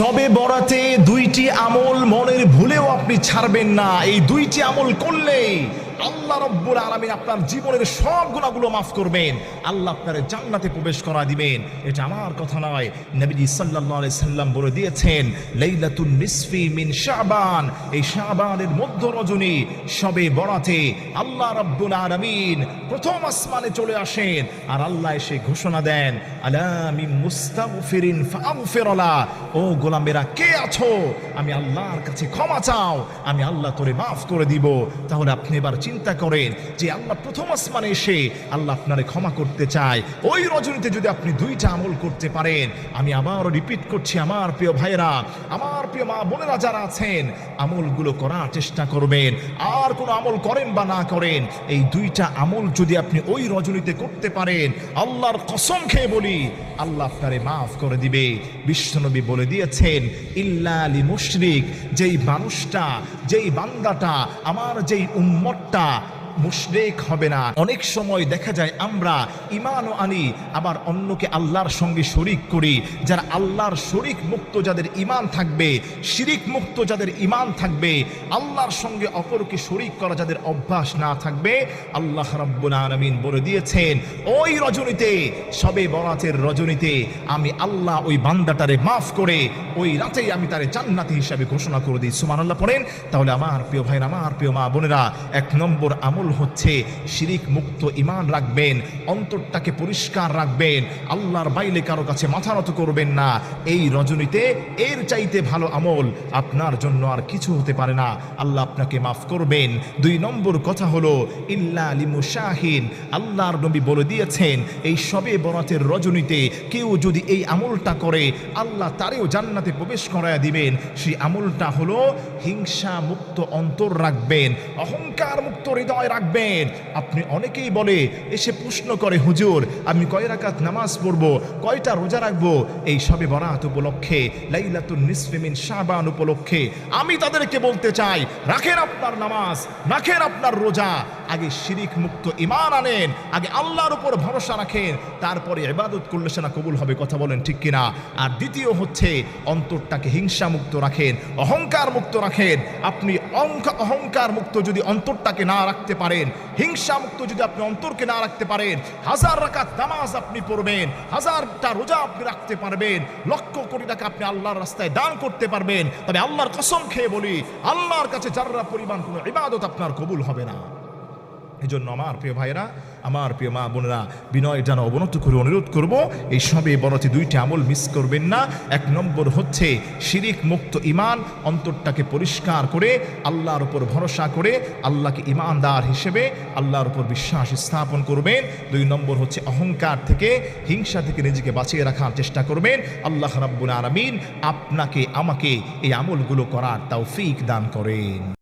সবে বরাতে দুইটি আমল মনের ভুলেও আপনি ছাড়বেন না। এই দুইটি আমল করলে আল্লাহ রব্বুল আলমিন আপনার জীবনের সব গুণাগুলো মাফ করবেন। আল্লাহ আপনার জান্নাতে প্রবেশ করা দিবেন। এটা আমার কথা নয়। নবীজি আলাইহি সাল্লাম বলে দিয়েছেন, লাইলাতুন নিসফি মিন শাবান। এই শাবানের মধ্য রজনী সবে বরাতে আল্লাহ রব্বুল আলামিন প্রথম আসমানে চলে আসেন আর আল্লাহ এসে ঘোষণা দেন আলামি মুস্তাগফিরিন ফাগফিরলা। ও গোলামেরা, কে আছো? আমি আল্লাহর কাছে ক্ষমা চাও। আমি আল্লাহ তোরে মাফ করে দিব। তাহলে আপনি এবার চিন্তা করেন যে আল্লাহ প্রথম আসমানে এসে আল্লাহ আপনারে ক্ষমা করতে চায়। ওই রজনীতে যদি আপনি দুইটা আমল করতে পারেন, আমি আবারও রিপিট করছি, আমার প্রিয় ভাইয়েরা, আমার প্রিয় মা বোনেরা যারা আছেন, আমলগুলো করার চেষ্টা করবেন। আর কোনো আমল করেন বা না করেন, এই দুইটা আমল যদি আপনি ওই রজনীতে করতে পারেন, আল্লাহর কসম খেয়ে বলি আল্লাহ আপনারে মাফ করে দিবে। বিশ্বনবী বলে দিয়েছেন ইল্লালি মুশরিক, যেই মানুষটা, যেই বান্দাটা, আমার যেই উম্মতটা মুশরেক হবে না। অনেক সময় দেখা যায় আমরা ইমানও আনি, আবার অন্যকে আল্লাহর সঙ্গে শরিক করি। যারা আল্লাহর শরিক মুক্ত যাদের ইমান থাকবে, শিরিক মুক্ত যাদের ইমান থাকবে, আল্লাহর সঙ্গে অপরকে শরিক করা যাদের অভ্যাস না থাকবে, আল্লাহ রাব্বুল আলামিন বলে দিয়েছেন, ওই রজনীতে, সবে বরাতের রজনীতে আমি আল্লাহ ওই বান্দাটারে মাফ করে, ওই রাতেই আমি তারে জান্নাতি হিসাবে ঘোষণা করে দিই। সুবহানাল্লাহ পড়েন। তাহলে আমার প্রিয় ভাইরা আমার প্রিয় মা বোনেরা এক নম্বর আমল হচ্ছে, শিরিক মুক্ত ইমান রাখবেন, অন্তরটাকে পরিষ্কার রাখবেন, আল্লাহর বাইলে কারও কাছে মাথা নত করবেন না। এই রজনীতে, এর চাইতে ভালো আমল আপনার জন্য আর কিছু হতে পারে না। আল্লাহ আপনাকে মাফ করবেন। দুই নম্বর কথা হলো, ইল্লা লিমুশাহিন, আল্লাহর নবী বলে দিয়েছেন, এই সবে বরাতের রজনীতে কেউ যদি এই আমলটা করে, আল্লাহ তারেও জান্নাতে প্রবেশ করায় দিবেন। সেই আমলটা হলো হিংসা মুক্ত অন্তর রাখবেন অহংকার মুক্ত হৃদয় রাখবেন। আপনি অনেকেই বলে, এসে প্রশ্ন করে, হুজুর, আমি কয় রাকাত নামাজ পড়ব? কয়টা রোজা রাখব? এই সবে বরাত উপলক্ষে, লাইলাতুন নিসফিমিন শাবান উপলক্ষে আমি তাদেরকে বলতে চাই, রাখেন আপনার নামাজ, রাখেন আপনার রোজা। আগে শিরিক মুক্ত ইমান আনেন, আগে আল্লাহর উপর ভরসা রাখেন, তারপরে ইবাদত করলে সেনা কবুল হবে, কথা বলেন ঠিক কিনা? আর দ্বিতীয় হচ্ছে, অন্তরটাকে হিংসা মুক্ত রাখেন অহংকার মুক্ত রাখেন। আপনি অহংকার মুক্ত যদি অন্তরটাকে না রাখতে পারেন। হিংসা মুক্ত যদি আপনি অন্তরকে না রাখতে পারেন, হাজার রাকাত নামাজ আপনি পড়বেন, হাজারটা রোজা আপনি রাখতে পারবেন, লক্ষ কোটি টাকা আপনি আল্লাহর রাস্তায় দান করতে পারবেন। তবে আল্লাহর কসম খেয়ে বলি, আল্লাহর কাছে যারা পরিমাণ কোনো ইবাদত আপনার কবুল হবে না। এই জন্য আমার প্রিয় ভাইয়েরা, আমার প্রিয় মা বোনেরা, বিনয় যেন অবনত করে, অনুরোধ করব এই সবে বড়তে দুইটি আমল মিস করবেন না। এক নম্বর হচ্ছে শিরিক মুক্ত ইমান অন্তরটাকে পরিষ্কার করে, আল্লাহর উপর ভরসা করে, আল্লাহকে ইমানদার হিসেবে আল্লাহর উপর বিশ্বাস স্থাপন করবেন। দুই নম্বর হচ্ছে অহংকার থেকে, হিংসা থেকে নিজেকে বাঁচিয়ে রাখার চেষ্টা করবেন। আল্লাহ রাব্বুল আলামিন আপনাকে, আমাকে এই আমলগুলো করার তৌফিক দান করেন।